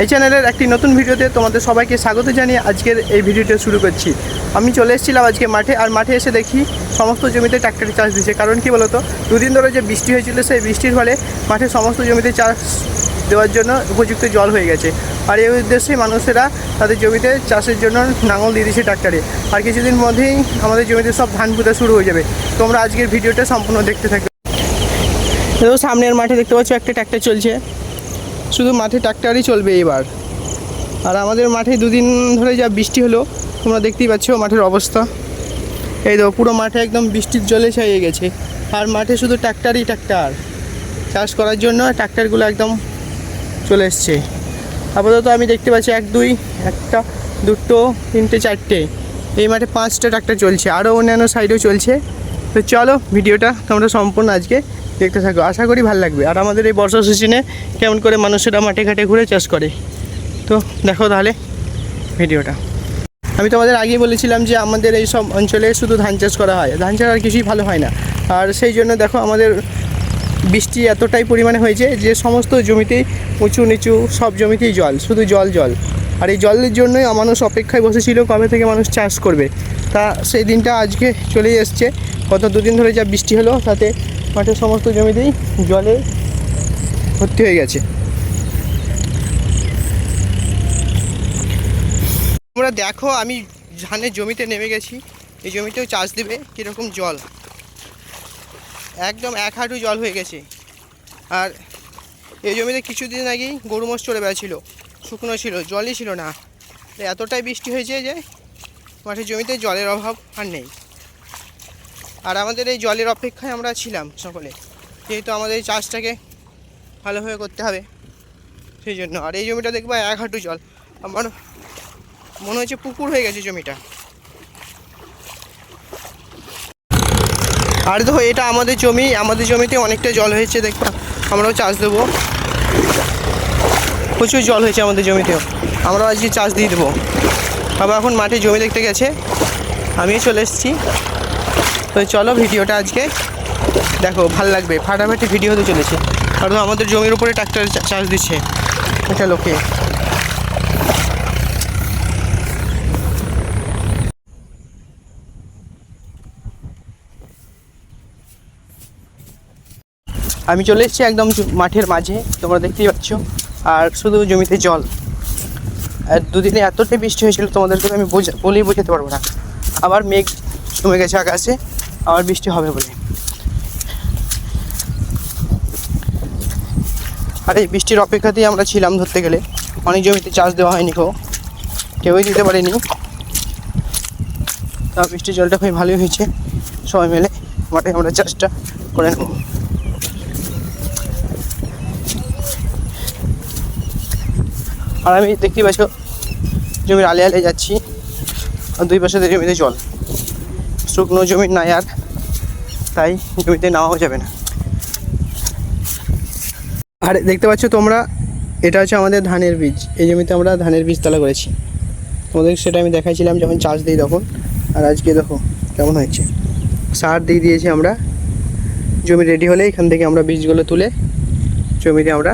এই চ্যানেলের একটি নতুন ভিডিওতে তোমাদের সবাইকে স্বাগত জানিয়ে আজকের এই ভিডিওটা শুরু করছি। আমি চলে এসেছিলাম আজকে মাঠে, আর মাঠে এসে দেখি সমস্ত জমিতে ট্রাক্টরে চাষ দিচ্ছে কারণ কি বলতো, দুদিন ধরে যে বৃষ্টি হয়েছিল, সেই বৃষ্টির ফলে মাঠে সমস্ত জমিতে চাষ দেওয়ার জন্য উপযুক্ত জল হয়ে গেছে। আর এই উদ্দেশ্যে মানুষেরা তাদের জমিতে চাষের জন্য নাঙল দিয়ে দিচ্ছে ট্রাক্টরে। আর কিছুদিন মধ্যেই আমাদের জমিতে সব ধান পুঁতা শুরু হয়ে যাবে। তোমরা আজকের ভিডিওটা সম্পূর্ণ দেখতে থাকবে। সামনের মাঠে দেখতে পাচ্ছ, একটা ট্রাক্টর চলছে। শুধু মাঠে ট্রাক্টরই চলবে এবার। আর আমাদের মাঠে দুদিন ধরে যা বৃষ্টি হলো, তোমরা দেখতেই পাচ্ছ মাঠের অবস্থা। এই দেখো, পুরো মাঠে একদম বৃষ্টির জলে ছাইয়ে গেছে। আর মাঠে শুধু ট্রাক্টরই ট্রাক্টর। চাষ করার জন্য ট্রাক্টরগুলো একদম চলে এসছে। আপাতত আমি দেখতে পাচ্ছি এক, দুই, একটা, দুটো, তিনটে, চারটে। এই মাঠে পাঁচটা ট্রাক্টর চলছে। আরও অন্যান্য সাইডেও চলছে। তো চলো ভিডিওটা তোমরা সম্পূর্ণ আজকে দেখতে থাকো। আশা করি ভালো লাগবে। আর আমাদের এই বর্ষা সিজনে কেমন করে মানুষেরা মাঠে ঘাটে ঘুরে চাষ করে? তো দেখো তাহলে ভিডিওটা। আমি তোমাদের আগেই বলেছিলাম যে আমাদের এই সব অঞ্চলে শুধু ধান চাষ করা হয়। ধান চাষ আর কিছুই ভালো হয় না। আর সেই জন্য দেখো আমাদের বৃষ্টি এতটাই পরিমাণে হয়েছে যে সমস্ত জমিতেই উঁচু নিচু সব জমিতেই জল, শুধু জল জল। আর এই জলের জন্যই মানুষ অপেক্ষায় বসেছিল কবে থেকে মানুষ চাষ করবে। তা সেই দিনটা আজকে চলেই এসছে। গত দুদিন ধরে যা বৃষ্টি হলো, তাতে মাঠের সমস্ত জমিতেই জলে ভর্তি হয়ে গেছে। তোমরা দেখো, আমি ধানের জমিতে নেমে গেছি। এই জমিতেও চাষ দেবে, কীরকম জল। একদম এক হাঁটু জল হয়ে গেছে। আর এই জমিতে কিছুদিন আগেই গরু মোষ চলে বেড়াচ্ছিল। শুকনো ছিল, জলই ছিল না। এতটাই বৃষ্টি হয়েছে যে মাঠের জমিতে জলের অভাব আর নেই। আর আমাদের এই জলের অপেক্ষায় আমরা ছিলাম সকলে। যেহেতু আমাদের এই চাষটাকে ভালোভাবে করতে হবে, সেই জন্য। আর এই জমিটা দেখবা এক হাঁটু জল। আমার মনে হচ্ছে পুকুর হয়ে গেছে জমিটা। আর দেখো, এটা আমাদের জমি। আমাদের জমিতে অনেকটা জল হয়েছে, দেখবা। আমরাও চাষ দেবো। প্রচুর জল হয়েছে আমাদের জমিতেও। আমরাও আজকে চাষ দিয়ে দেবো। বাবা এখন মাঠে জমি দেখতে গেছে। আমিও চলে এসেছি। তো চলো ভিডিওটা আজকে দেখো, ভালো লাগবে। ফাটাফাটি ভিডিও হতে চলেছে। কারণ আমাদের জমির উপরে ট্রাক্টর চাষ দিচ্ছে এটা লোকে। আমি চলে এসেছি একদম মাঠের মাঝে, তোমরা দেখতেই পাচ্ছ। আর শুধু জমিতে জল। দুদিনে এতটাই বৃষ্টি হয়েছিল তোমাদেরকে আমি বলেই বোঝাতে পারব না। আবার মেঘ জমে গেছে আকাশে, আবার বৃষ্টি হবে বলে। আর এই বৃষ্টির অপেক্ষাতেই আমরা ছিলাম ধরতে গেলে। অনেক জমিতে চাষ দেওয়া হয়নি কেউ কেউই দিতে পারেনি। তা বৃষ্টির জলটা খুবই ভালোই হয়েছে। সবাই মিলে মাঠে আমরা চাষটা করে নেব। আর আমি দেখতেই পাচ্ছ জমির আলে আলে যাচ্ছি। আর দুই পাশে জমিতে জল। শুকনো জমি নাই আর। তাই জমিতে নামাও যাবে না। আর, দেখতে পাচ্ছ তোমরা? এটা হচ্ছে আমাদের ধানের বীজ। এই জমিতে আমরা ধানের বীজ তলা করেছি। তোমাদের সেটা আমি দেখাইছিলাম যখন চাষ দিই তখন। আর আজকে দেখো কেমন হয়েছে। সার দিয়ে দিয়েছি আমরা। জমি রেডি হলে এখান থেকে আমরা বীজগুলো তুলে জমিতে আমরা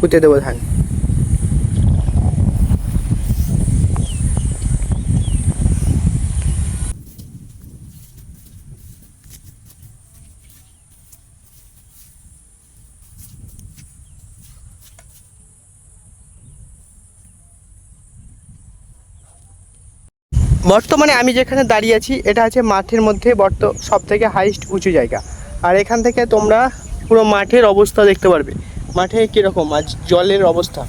পুঁতে দেবো ধান। বর্তমানে আমি যেখানে দাঁড়িয়ে আছি, এটা আছে মাঠের মধ্যে বর্ত সব থেকে হাইস্ট উঁচু জায়গা। আর এখান থেকে তোমরা পুরো মাঠের অবস্থা দেখতে পারবে। মাঠে কীরকম? আজ জলের অবস্থা।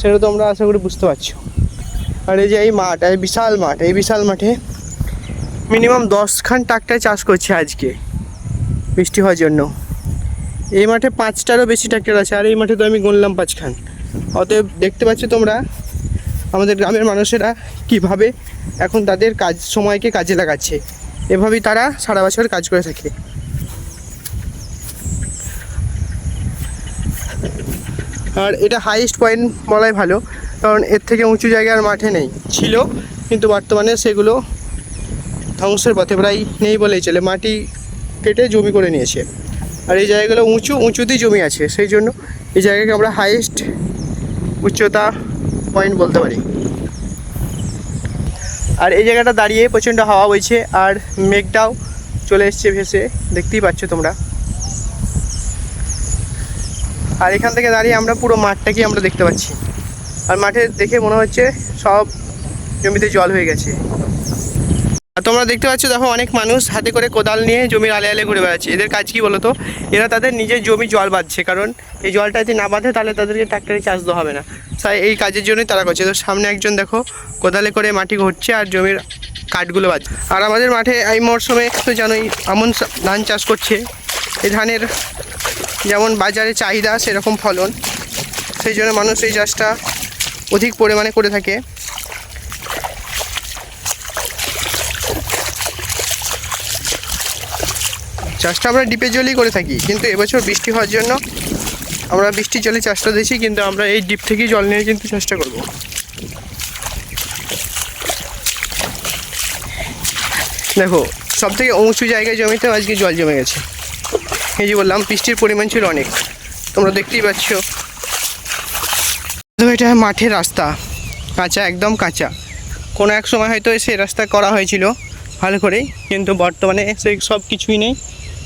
সেটা তোমরা আশা করি বুঝতে পারছ। আর এই যে এই মাঠ, এই বিশাল মাঠ, এই বিশাল মাঠে মিনিমাম দশখান ট্রাক্টর চাষ করছে আজকে, বৃষ্টি হওয়ার জন্য। এই মাঠে পাঁচটারও বেশি ট্রাক্টর আছে, আর এই মাঠে তো আমি গুনলাম পাঁচখান। অতএব দেখতে পাচ্ছ তোমরা আমাদের গ্রামের মানুষেরা কীভাবে এখন তাদের কাজ, সময়কে কাজে লাগাচ্ছে। এভাবেই তারা সারা বছর কাজ করে থাকে। আর এটা হাইয়েস্ট পয়েন্ট বলাই ভালো, কারণ এর থেকে উঁচু জায়গার মাঠে নেই। ছিল, কিন্তু বর্তমানে সেগুলো ধ্বংসের পথে প্রায় নেই বলেই চলে। মাটি কেটে জমি করে নিয়েছে। আর এই জায়গাগুলো উঁচু, উঁচুতেই জমি আছে। সেই জন্য এই জায়গাকে আমরা হাইয়েস্ট উচ্চতা পয়েন্ট বলতে পারি। আর এই জায়গাটা দাঁড়িয়ে প্রচণ্ড হাওয়া বইছে, আর মেঘটাও চলে এসছে ভেসে, দেখতেই পাচ্ছ তোমরা। আর এখান থেকে দাঁড়িয়ে আমরা পুরো মাঠটাকে আমরা দেখতে পাচ্ছি। আর মাঠে দেখে মনে হচ্ছে সব জমিতে জল হয়ে গেছে। তোমরা দেখতে পাচ্ছ, দেখো অনেক মানুষ হাতে করে কোদাল নিয়ে জমির আলে আলে ঘুরে বেড়াচ্ছে। এদের কাজ কি বলতো? এরা তাদের নিজের জমি জল বাঁধছে, কারণ এই জলটা যদি না বাঁধে, তাহলে তাদেরকে ট্রাক্টরে চাষ দেওয়া হবে না। তাই এই কাজের জন্যই তারা করছে। তো সামনে একজন, দেখো, কোদালে করে মাটি ঘুরছে আর জমির কাঠগুলো বাজছে আর আমাদের মাঠে এই মরশুমে তো জানোই আমন ধান চাষ করছে। এই ধানের যেমন বাজারে চাহিদা, সেরকম ফলন। সেই জন্য মানুষ এই চাষটা অধিক পরিমাণে করে থাকে। চাষটা আমরা ডিপের জলই করে থাকি। কিন্তু এবছর বৃষ্টি হওয়ার জন্য আমরা বৃষ্টির জলে চাষটা দিয়েছি, কিন্তু আমরা এই ডিপ থেকেই জল নিয়ে কিন্তু চাষটা করব। দেখো সব থেকে উঁচু জায়গায় জমিতে আজকে জল জমে গেছে। এই যে বললাম, বৃষ্টির পরিমাণ ছিল অনেক। তোমরা দেখতেই পাচ্ছ। এটা মাঠের রাস্তা, কাঁচা, একদম কাঁচা। কোনো এক সময় হয়তো সেই রাস্তা করা হয়েছিল, ভালো করেই। কিন্তু বর্তমানে সেই সব কিছুই নেই।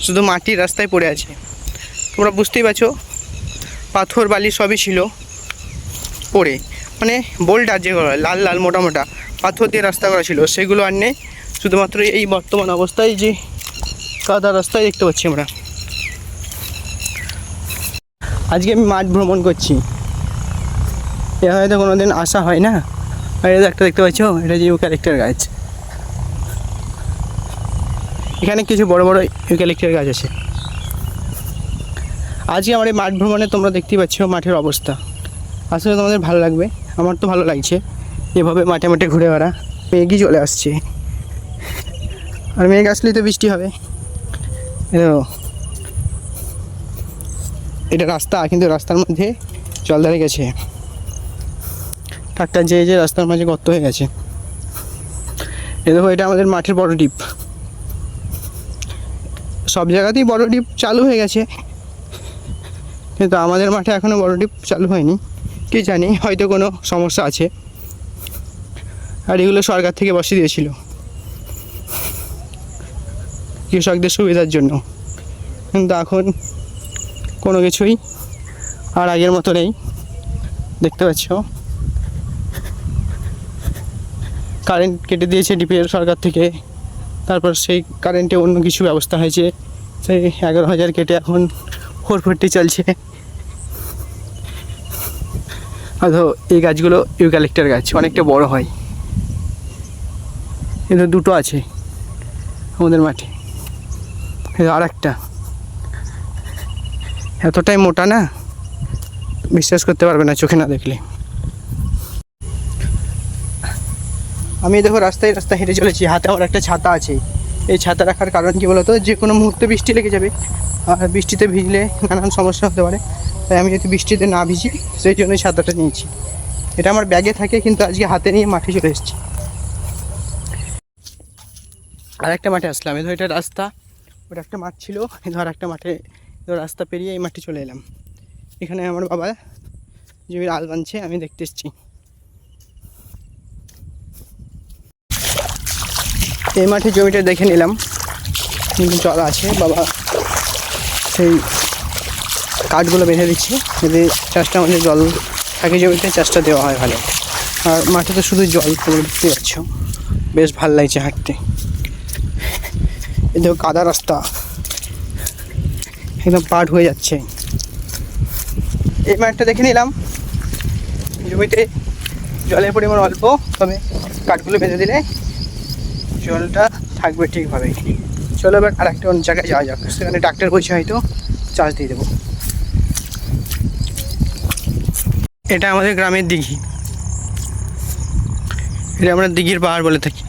শুধু মাটির রাস্তায় পড়ে আছে। তোমরা বুঝতেই পারছ, পাথর, বালি সবই ছিল পড়ে। মানে বোল্ডার যেগুলো লাল লাল, মোটা মোটা পাথর দিয়ে রাস্তা করা ছিল। সেগুলো আর নেই। শুধুমাত্র এই বর্তমান অবস্থায় যে কাদা রাস্তায় দেখতে পাচ্ছি আমরা। আজকে আমি মাঠ ভ্রমণ করছি। এ হয়তো কোনো দিন আসা হয় না। আর এটা একটা দেখতে পাচ্ছ, এটা যে ক্যারেক্টার গাছ। এখানে কিছু বড় বড় ইউক্যালিক্টার গাছ আছে। আজকে আমার এই মাঠ ভ্রমণে তোমরা দেখতেই পাচ্ছ মাঠের অবস্থা। আসলে তোমাদের ভালো লাগবে, আমার তো ভালো লাগছে। এভাবে মাঠে মাঠে ঘুরে বেড়া, মেঘই চলে আসছে। আর মেঘ আসলেই তো বৃষ্টি হবে। এটা রাস্তা, কিন্তু রাস্তার মধ্যে জল দাঁড়িয়ে গেছে। ট্রাক্টর যে যে রাস্তার মাঝে গর্ত হয়ে গেছে। এ দেখো, এটা আমাদের মাঠের বড় ডিপ সব জায়গাতেই বড় ডিপ চালু হয়ে গেছে। কিন্তু আমাদের মাঠে এখনও বড় ডিপ চালু হয়নি। কি জানি, হয়তো কোনো সমস্যা আছে। আর এগুলো সরকার থেকে বসে দিয়েছিল। কৃষকদের সুবিধার জন্য। কিন্তু এখন কোনো কিছুই আর আগের মতো নেই। দেখতে পাচ্ছ? কারেন্ট কেটে দিয়েছে ডিপিএল সরকার থেকে। তারপর সেই কারেন্টে অন্য কিছু ব্যবস্থা হয়েছে। সেই এগারো হাজার কেটে এখন ফোর ফোরটি চলছে। হয়তো এই গাছগুলো ইউক্যালিক্টার গাছ, অনেকটা বড় হয়। কিন্তু দুটো আছে আমাদের মাঠে। আর একটা এতটাই মোটা না, বিশ্বাস করতে পারবে না চোখে না দেখলে। আমি দেখো রাস্তায় রাস্তায় হেঁটে চলেছি, হাতে আমার একটা ছাতা আছে। এই ছাতা রাখার কারণ কি বলতো? যে কোনো মুহূর্তে বৃষ্টি লেগে যাবে। আর বৃষ্টিতে ভিজলে নানান সমস্যা হতে পারে। তাই আমি যদি বৃষ্টিতে না ভিজি, সেই জন্য এই ছাতাটা নিয়েছি। এটা আমার ব্যাগে থাকে, কিন্তু আজকে হাতে নিয়ে মাঠে চলে এসেছি। আর একটা মাঠে আসলাম। এদের এটা রাস্তা, ওটা একটা মাঠ ছিল। এ ধর একটা মাঠে ধর রাস্তা পেরিয়ে এই মাঠে চলে এলাম। এখানে আমার বাবা জমির আল বানছে, আমি দেখতে এসেছি। এই মাঠে জমিটা দেখে নিলাম। কিন্তু জল আছে, বাবা সেই কাঠগুলো বেঁধে দিচ্ছে। যদি চাষটা আমাদের জল থাকে জমিতে, চাষটা দেওয়া হয় ভালো। আর মাঠে তো শুধু জল তোমরা দেখতে পাচ্ছ বেশ ভালো লাগছে হাঁটতে। এই কাদা রাস্তা। একদম পাট হয়ে যাচ্ছে। এই মাঠটা দেখে নিলাম। জমিতে জলের পরিমাণ অল্প, তবে কাঠগুলো বেঁধে দিলে জলটা থাকবে ঠিকভাবে। চলো এবার আর একটা অন্য জায়গায় যাওয়া যাক। সেখানে ডাক্তার বলছে হয়তো চার্জ দিয়ে দেবো। এটা আমাদের গ্রামের দিঘি। এটা আমরা দিঘির পাহাড় বলে থাকি।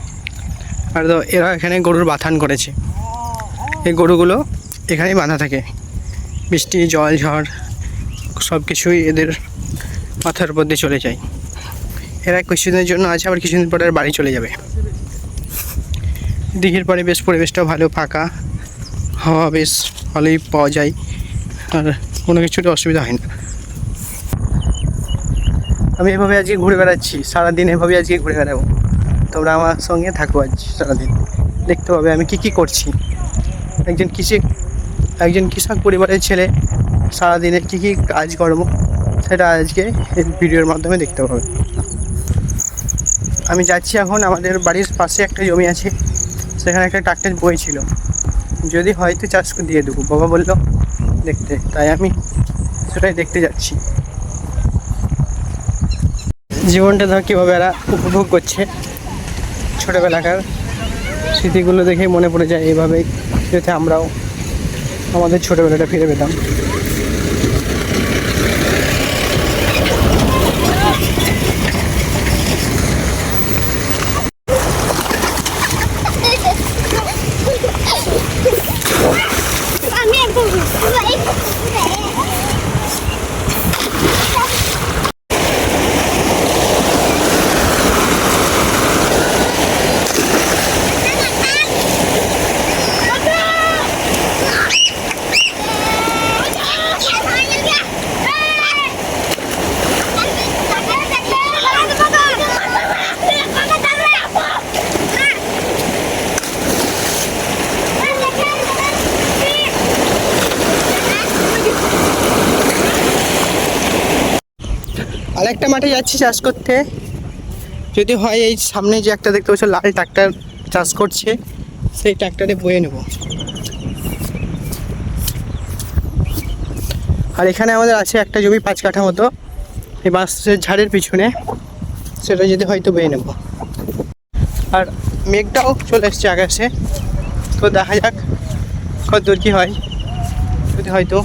আর তো এরা এখানে গরুর বাথান করেছে। এই গরুগুলো এখানেই বাঁধা থাকে। বৃষ্টি, জল, ঝড় সব কিছুই এদের মাথার উপর দিয়ে চলে যায়। এরা কিছুদিনের জন্য আছে, আবার কিছুদিন পরে বাড়ি চলে যাবে। দিঘির পরে বেশ পরিবেশটাও ভালো, ফাঁকা, হাওয়া বেশ ভালোই পাওয়া যায়, আর কোনো কিছুর অসুবিধা হয় না। আমি এভাবে আজকে ঘুরে বেড়াচ্ছি, সারাদিন এভাবে আজকে ঘুরে বেড়াবো। তোমরা আমার সঙ্গে থাকো আজ সারাদিন, দেখতে পাবে আমি কি কি করছি। একজন কৃষি, একজন কৃষক পরিবারের ছেলে সারাদিনের কী কী কাজকর্ম, সেটা আজকে এই ভিডিওর মাধ্যমে দেখতে পাবে। আমি যাচ্ছি এখন আমাদের বাড়ির পাশে একটা জমি আছে সেখানে একটা ট্রাক্টর বইছিল যদি হয়তো চাষ করে দিয়ে দেবো, বাবা বলল, দেখতে, তাই আমি সেটাই দেখতে যাচ্ছি। জীবনটা ধর কীভাবে এরা উপভোগ করছে। ছোটোবেলাকার স্মৃতিগুলো দেখে মনে পড়ে যায়, এভাবেই যাতে আমরাও আমাদের ছোটোবেলাটা ফিরে পেতাম। আরেকটা মাঠে যাচ্ছি চাষ করতে। যদি হয় এই সামনে যে একটা দেখতে পাচ্ছ লাল ট্রাক্টর চাষ করছে, সেই ট্রাক্টরে বয়ে নেব। আর এখানে আমাদের আছে একটা জমি পাঁচ কাঠা মতো। এই বাঁশের ঝাড়ের পিছনে। সেটা যদি হয়তো বয়ে নেব। আর মেঘটাও চলে এসছে আকাশে। তো দেখা যাক কত দূর কী হয়। যদি হয়তো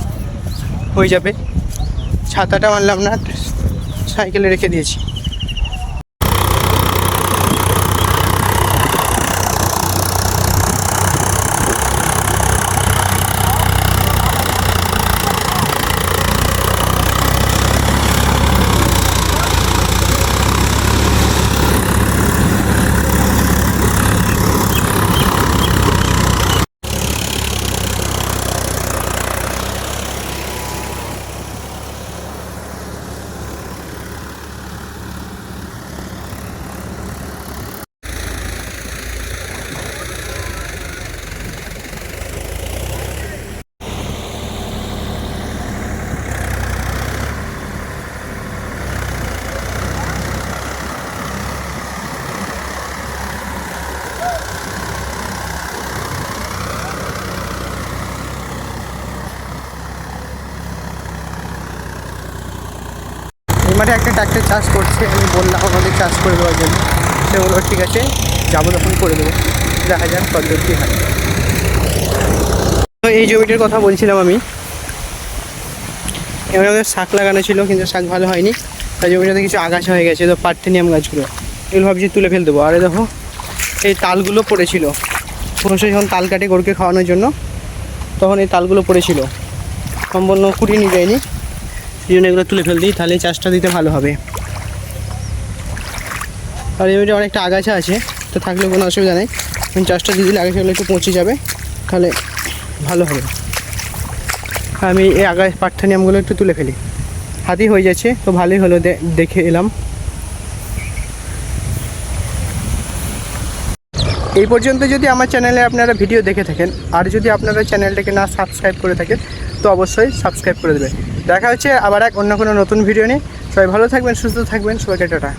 হয়ে যাবে। ছাতাটা মানলাম না। সাইকেলে রেখে দিয়েছি। মাঠে একটা ট্রাক্টর চাষ করছে, আমি বললাম আমাদের চাষ করে দেওয়ার জন্য। সে বলল, ঠিক আছে, যাব তখন করে দেবো। দেখা যাক কত কী হয়। তো এই জমিটার কথা বলছিলাম আমি। এবার আমাদের শাক লাগানো ছিল, কিন্তু শাক ভালো হয়নি। তাই জমিটাতে কিছু আগাছা হয়ে গেছে, তো পার্থেনিয়াম গাছগুলো। এগুলো ভাবছি তুলে ফেল দেবো। আরে দেখো, এই তালগুলো পড়েছিল। পুরুষে যখন তাল কাটে গরুকে খাওয়ানোর জন্য, তখন এই তালগুলো পড়েছিল। সম্পূর্ণ কুড়িয়ে নিয়ে যায়নি। সেই জন্য এগুলো তুলে ফেল দিই তাহলে চাষটা দিতে ভালো হবে। আর এই অনেকটা আগাছা আছে, তো থাকলে কোনো অসুবিধা নেই। চাষটা দিয়ে দিলে আগাছাগুলো একটু পৌঁছে যাবে, তাহলে ভালো হবে। আমি এই আগা পার্থানিয়ামগুলো একটু তুলে ফেলি। হাতি হয়ে যাচ্ছে, তো ভালোই হলো দেখে এলাম। এই পর্যন্ত যদি আমার চ্যানেলে আপনারা ভিডিও দেখে থাকেন, আর যদি আপনারা চ্যানেলটাকে না সাবস্ক্রাইব করে থাকেন তো অবশ্যই সাবস্ক্রাইব করে দেবে। দেখা হচ্ছে আবার এক অন্য কোনো নতুন ভিডিও নিয়ে। সবাই ভালো থাকবেন, সুস্থ থাকবেন। সবাইকে টাটা।